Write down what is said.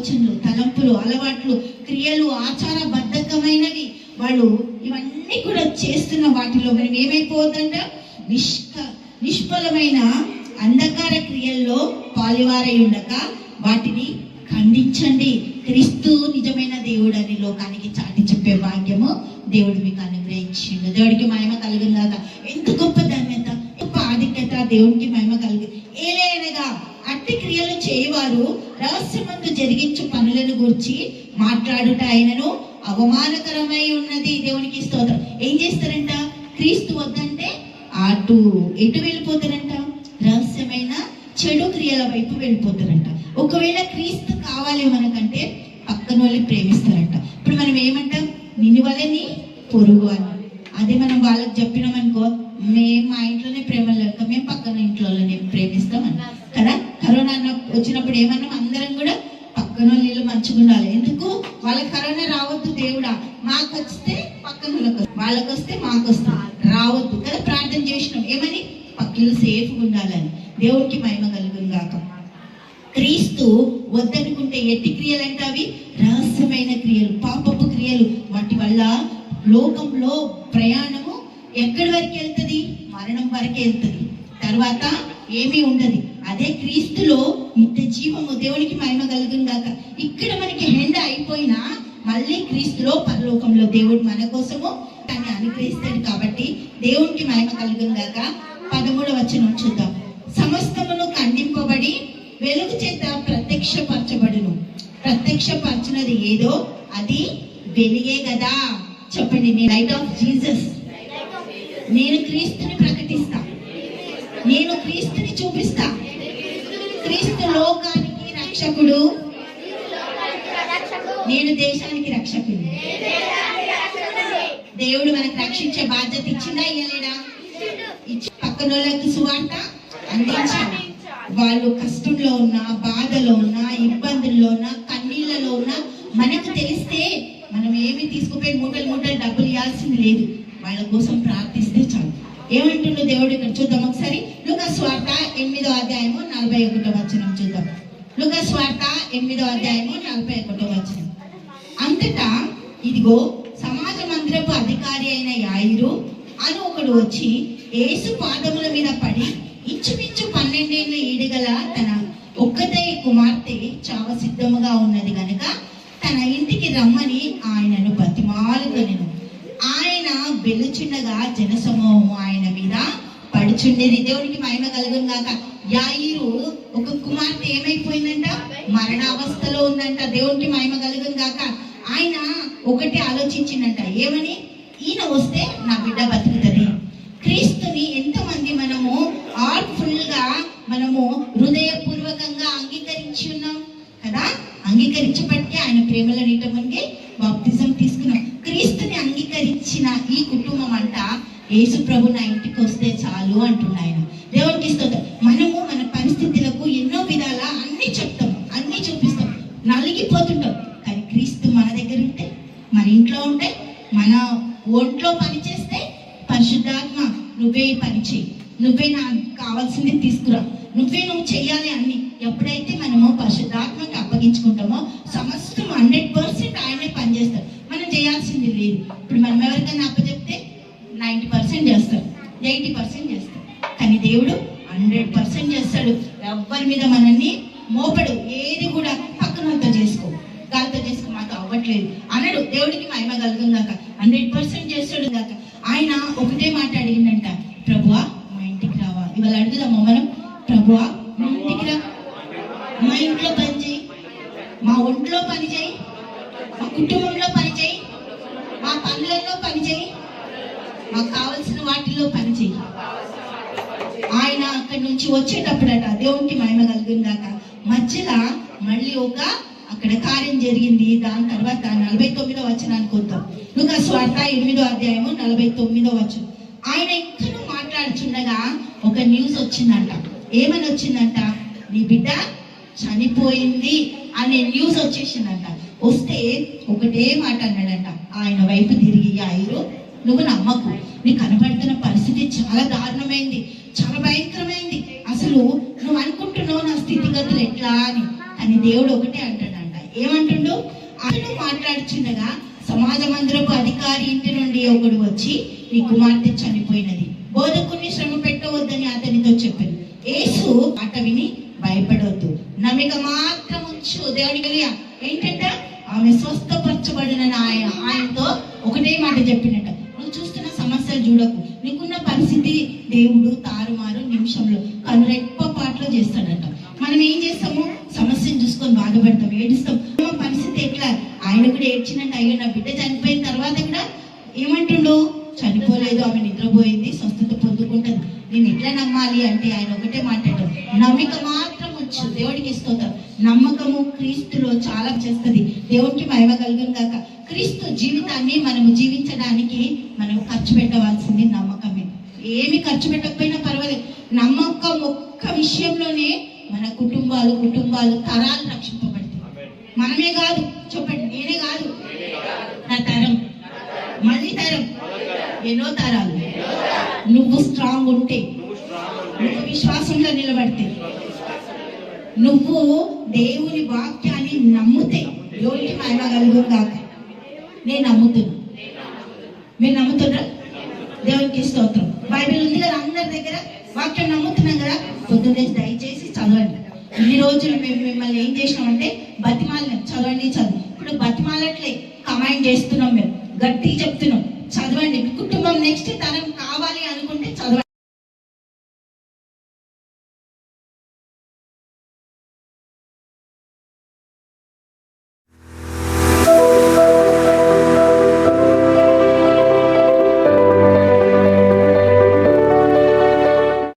తలంపులు అలవాట్లు క్రియలు ఆచార బద్ధకమైనవి వాళ్ళు ఇవన్నీ కూడా చేస్తున్న వాటిలో మనం ఏమైపోవద్దంట నిష్క నిష్ఫలమైన అంధకార క్రియల్లో పాలివారై ఉండక వాటిని ఖండించండి. క్రీస్తు నిజమైన దేవుడు అని లోకానికి చాటి చెప్పే భాగ్యము దేవుడు మీకు అనుగ్రహించిండు. దేవుడికి మహిమ కలుగుందాక ఎంత గొప్ప ధన్యత గొప్ప ఆధిక్యత దేవుడికి మహిమ కలిగి అట్టి క్రియలు చేయవారు రహస్యమందు జరిగించు పనులను గురించి మాట్లాడుట ఆయనను అవమానకరమై ఉన్నది దేవునికి స్తోత్రం. ఏం చేస్తారంట? క్రీస్తు వద్దంటే అటు ఎటు వెళ్ళిపోతారంట. రహస్యమైన చెడు క్రియల వైపు వెళ్ళిపోతారంట. ఒకవేళ క్రీస్తు కావాలి మనకంటే పక్కన వాళ్ళని ప్రేమిస్తారంట. ఇప్పుడు మనం ఏమంటాం? నిన్ను వలని పొరుగు అని. అదే మనం వాళ్ళకి చెప్పినామనుకో మేము మా ఇంట్లోనే ప్రేమ లేక మేము పక్కన ఇంట్లోనే ప్రేమ అన్న- వచ్చినప్పుడు అందరం కూడా పక్కన నీళ్ళు మంచుకుండాలి ఎందుకు? వాళ్ళకి కరోనా రావద్దు దేవుడా. మాకు వస్తే పక్కన వాళ్ళకి వస్తే. మాకు వస్తుంది రావద్దు కదా ప్రార్థన చేసినాం. ఏమని? పక్కన సేఫ్గా ఉండాలని. దేవుడికి మహిమ కలుగును గాక. క్రీస్తు వద్దనుకుంటే ఎట్టి క్రియలు అంటే అవి రహస్యమైన క్రియలు పాపపు క్రియలు. వాటి వల్ల లోకంలో ప్రయాణము ఎక్కడి వరకు వెళ్తుంది? మరణం వరకు వెళ్తుంది. తర్వాత ఏమీ ఉండదు. అదే క్రీస్తులో నిత్య జీవము దేవునికి మహిమ కలుగును గాక ఇక్కడ మనకి హెండ అయిపోయినా మళ్ళీ క్రీస్తులో పరలోకంలో దేవుడు మన కోసము తను అనుగ్రహిస్తాడు కాబట్టి దేవునికి మహిమ కలుగును గాక పదమూడవ వచనం చూద్దాం. సమస్తమును ఖండింపబడి వెలుగు చేత ప్రత్యక్షపరచబడును. ప్రత్యక్షపరచినది ఏదో అది వెలిగే కదా చెప్పండి నేను లైట్ ఆఫ్ జీసస్. నేను క్రీస్తుని ప్రకటిస్తా. నేను క్రీస్తుని చూపిస్తా. క్రీస్తు లోకానికి రక్షకుడు. నేను దేశానికి రక్షకుడు. దేవుడు మనకు రక్షించే బాధ్యత ఇచ్చిందా? ఇయ్యలేడా ఇచ్చి పక్కన వాళ్ళకి సువార్త అందించాలి వాళ్ళు కష్టంలో ఉన్నా బాధలో ఉన్నా ఇబ్బందుల్లో ఉన్నా కన్నీళ్ళలో ఉన్నా మనకు తెలిస్తే మనం ఏమి తీసుకుపోయి మూటలు మూటలు డబ్బులు ఇవ్వాల్సింది లేదు. వాళ్ళ కోసం ప్రార్థిస్తే చాలు. ఏమంటుండో దేవుడు ఇక్కడ చూద్దాం ఒకసారి. లుక స్వార్థ ఎనిమిదో అధ్యాయము నలభై ఒకటో వచనం చూద్దాం. లుక స్వార్థ ఎనిమిదో అధ్యాయము నలభై ఒకటో వచనం. అంతటా ఇదిగో సమాజ మందిరపు అధికారి అయిన యాయిరు అని ఒకడు వచ్చి ఏసు పాదముల మీద పడి ఇంచుమించు పన్నెండేళ్ళ ఈడగల తన ఒక్కదే కుమార్తె చావ సిద్ధముగా ఉన్నది గనుక తన ఇంటికి రమ్మని ఆయనను బతిమాలుకొనెను. ఆయన వెలుచుండగా జనసమూహము ఆయన మీద పడుచుండేది. దేవునికి మహిమ కలుగును గాక యాయిరు ఒక కుమార్తె ఏమైపోయిందంట? మరణావస్థలో ఉందంట. దేవునికి మహిమ కలుగును గాక ఆయన ఒకటి ఆలోచించిందంట. ఏమని? ఈయన వస్తే నా బిడ్డ బతుకుతుంది. క్రీస్తుని ఎంతమంది మనము ఆర్ట్ఫుల్గా మనము హృదయపూర్వకంగా అంగీకరించి ఉన్నాం కదా? అంగీకరించబట్టి ఆయన ప్రేమలో నీటమనికి బాప్తిజం తీసుకున్నాం. క్రీస్తుని అంగీకరించిన ఈ కుటుంబం అంట యేసు ప్రభు నా ఇంటికి వస్తే చాలు అంటున్నా ఆయన. దేవునికి స్తోత్రం. మనము మన పరిస్థితులకు ఎన్నో విధాల అన్ని చెప్తాం అన్ని చూపిస్తాం. నలిగిపోతుంటాం. కానీ క్రీస్తు మన దగ్గర ఉంటే మన ఇంట్లో ఉంటే మన ఒంట్లో పని చేస్తే పరిశుద్ధాత్మ నువ్వే పని చేయి నువ్వే నాకు కావాల్సింది తీసుకురా. నువ్వే నువ్వు చెయ్యాలి అన్ని. ఎప్పుడైతే మనము పరిశుద్ధాత్మకి అప్పగించుకుంటామో సమస్తం హండ్రెడ్ పర్సెంట్ ఆయనే పనిచేస్తాడు. మనం చేయాల్సింది లేదు. ఇప్పుడు మనం ఎవరికైనా అప్పచెప్తే నైంటీ పర్సెంట్ చేస్తాడు ఎయిటీ పర్సెంట్ చేస్తాడు. కానీ దేవుడు హండ్రెడ్ పర్సెంట్ చేస్తాడు. ఎవరి మీద మనల్ని మోపడు. ఏది కూడా పక్కనంతా చేసుకో. దాంతో చేసుకో మాకు అవ్వట్లేదు. అనడు. దేవుడికి మహిమ కలుగుందాక హండ్రెడ్ పర్సెంట్ చేస్తాడు దాకా. ఆయన ఒకటే మాట అడిగిందంట. ప్రభువా మా ఇంటికి రావా. ఇవాళ అడుగుదామా మనం? ప్రభువా మా ఇంటికి రా. మా ఇంట్లో పని చేయి. మా ఒంట్లో పని చేయి. మా కుటుంబంలో పని చేయి. మా పనులలో పని చేయి. మాకు కావలసిన వాటిలో పని చేయి ఆయన అక్కడి నుంచి వచ్చేటప్పుడట దేవునికి మహిమ కలిగిందాక. మధ్యలో మళ్ళీ ఒక అక్కడ కార్యం జరిగింది. దాని తర్వాత నలభై తొమ్మిదో వచనానికి వద్దాం. నువ్వు స్వార్థ ఎనిమిదో అధ్యాయము నలభై తొమ్మిదో వచనం. ఆయన ఇంకనూ మాట్లాడుచుండగా ఒక న్యూస్ వచ్చిందంట. ఏమని వచ్చిందంట? నీ బిడ్డ చనిపోయింది అనే న్యూస్ వచ్చేసిందంట. వస్తే ఒకటే మాట అన్నాడంట. ఆయన వైపు తిరిగి ఐరు నువ్వు నమ్మకు. నీకు కనబడుతున్న పరిస్థితి చాలా దారుణమైంది చాలా భయంకరమైంది. అసలు నువ్వు అనుకుంటున్నావు నా స్థితిగతులు ఎట్లా అని. అని దేవుడు ఒకటే అంటాడంట ఏమంటుండు? అతను మాట్లాడుచుండగా సమాజ మందిరపు అధికారి ఇంటి నుండి ఒకడు వచ్చి నీ కుమార్తె చనిపోయినది. బోధకుని శ్రమ పెట్టవద్దని అతనితో చెప్పాను యేసు మాట విని భయపడవద్దు నమ్మిక మాత్రం ఉంచు. దేవుడి ఏంటంటే ఏంటంట ఆమె స్వస్థపరచబడిన ఆయన ఆయనతో ఒకటే మాట చెప్పినట్టు. చూడకు. నీకున్న పరిస్థితి దేవుడు తారుమారు నిమిషంలో కనురెప్ప పాటలో చేస్తాడట. మనం ఏం చేస్తాము? సమస్యను చూసుకొని బాధపడతాం ఏడుస్తాం. పరిస్థితి ఎట్లా? ఆయన కూడా ఏడ్చినట్టు అయ్యో నా బిడ్డ చనిపోయిన తర్వాత కూడా ఏమంటుండు? చనిపోలేదు ఆమె నిద్రపోయింది స్వస్థత పొందుకుంటుంది. నేను ఎట్లా నమ్మాలి? అంటే ఆయన ఒకటే మాట్లాడు నమ్మిక మాత్రం వచ్చు. దేవుడికి స్తోత్రం. నమ్మకము క్రీస్తులో చాలా చేస్తుంది. దేవుడికి మహిమ కలుగును కాక క్రీస్తు జీవితాన్ని మనము జీవించడానికి మనం ఖర్చు పెట్టవలసింది నమ్మకమే. ఏమి ఖర్చు పెట్టకపోయినా పర్వాలేదు. నమ్మకం ఒక్క విషయంలోనే మన కుటుంబాలు కుటుంబాలు తరాలు రక్షింపబడతాయి. మనమే కాదు చెప్పండి నేనే కాదు. నా తరం మళ్ళీ తరం. ఎన్నో తరాలు. నువ్వు స్ట్రాంగ్ ఉంటే నువ్వు విశ్వాసంలో నిలబడితే నువ్వు దేవుని వాక్యాన్ని నమ్మితే దేవునికి మహిమ కలుగు కాక నేను నమ్ముతున్నా. మీరు నమ్ముతున్నా? దేవునికి స్తోత్రం. బైబిల్ ఉంది కదా అందరి దగ్గర? వాక్యం నమ్ముతున్నాం కదా? పొద్దున్నే దయచేసి చదవండి. ఇన్ని రోజులు మేము మిమ్మల్ని ఏం చేసినామంటే బతిమాలినాం. చదవండి చదువు ఇప్పుడు బతిమాలట్లే. కమాండ్ చేస్తున్నాం మేము. గట్టిగా చెప్తున్నాం. చదవండి. మీ కుటుంబం నెక్స్ట్ తరం కావాలి అనుకుంటే చదవండి.